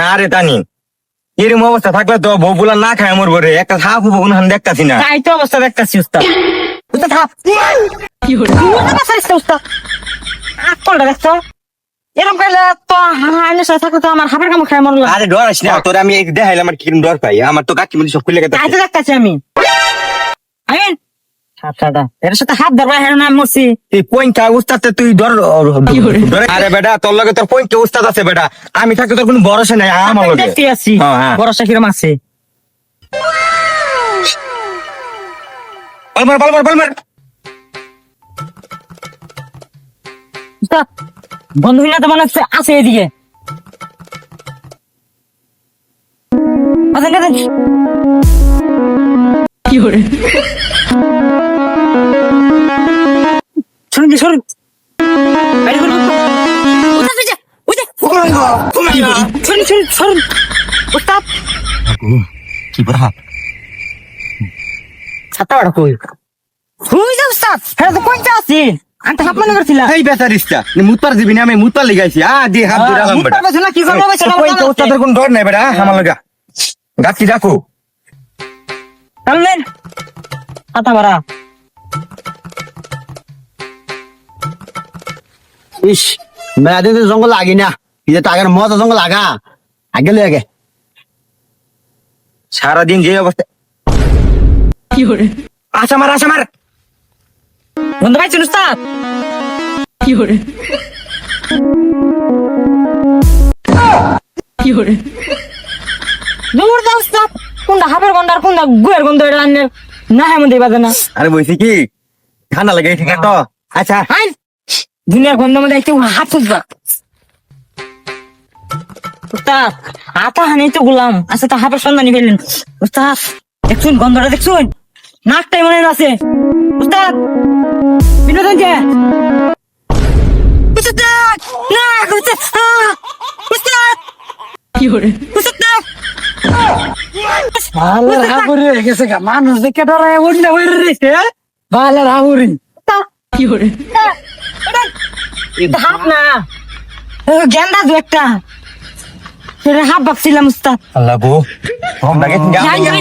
না রে তানি। এরম অবস্থা থাকলে তো বউ বুলা না খায় মরবো রে। একটা হাফ হব না দেখতাছি না। তাই তো অবস্থা দেখতেছি উস্তাদ। উস্তাদ থাপ। উস্তাদ? আকলটা দেখছ? এরকম করলে তো আইনের সাথে থাকলে তো আমার হাফের কাম খাই মরলো। আরে ডর আসি না তোর আমি দেখাইলাম আমার কিরম ডর পাই। আমার তো কাকি সব খুলে গেছে। আমি। হাতটা এর সাথে হাত ধরবা হের নাম মরছি এই পয়েন্টটা উস্তাদে তুই ডর ডর- আরে বেটা তোর লগে তোর পয়েন্টে উস্তাদ আছে বেটা। আমি থাকতে ছাতা বড় কই? হুই হ্যাঁ তো আমি তো হাফ মনে এই বেচারিস্তা মুতপার দিবি না আমি মুতপার লিগাইছি। আ দি হাত ধরে আলাম বেটা মুতপার না, কি করব উস্তাদের ডর নাই বেটা আমার লগে। গাছি রাখো ছাতা বড়া ইস মেয়াদিন জঙ্গল লাগি না। ইয়ে টাকার মজা জঙ্গল লাগা। আগে আগে। সারাদিন যে অবস্থা আশা মার আশা মার। বন্ধু পাইছেন উস্তাদ দূর যা উস্তাদ কোনটা হাফের গন্ডার কোনটা গুয়ের গন্ধ এটা না। হ্যাঁ মধ্যে বাজে না। আরে বলছি কি? ঠান্ডা লাগে ঠিক আছে তো আচ্ছা। দুনিয়ার গন্ধ মধ্যে একটু হাত ফুসবা উস্তাদ আতা হানি তো গুলাম। আচ্ছা তো হাফের সন্ধানি পেলেন উস্তাদ দেখছুন গন্ধটা দেখছুন? নাকটাই মনে আছে। উস্তাদ বিনোদন কে উস্তাদ উস্তাদ উস্তাদ হাবুরি গেছে গা। মানুষ দেখে ডরায় উঠলে ওই রেখে বালের হাবুরি হাফ না গেন্দা দু একটা। সেটা হাফ ভাবছিলাম উস্তাদ। আল্লাহ যাই হাফ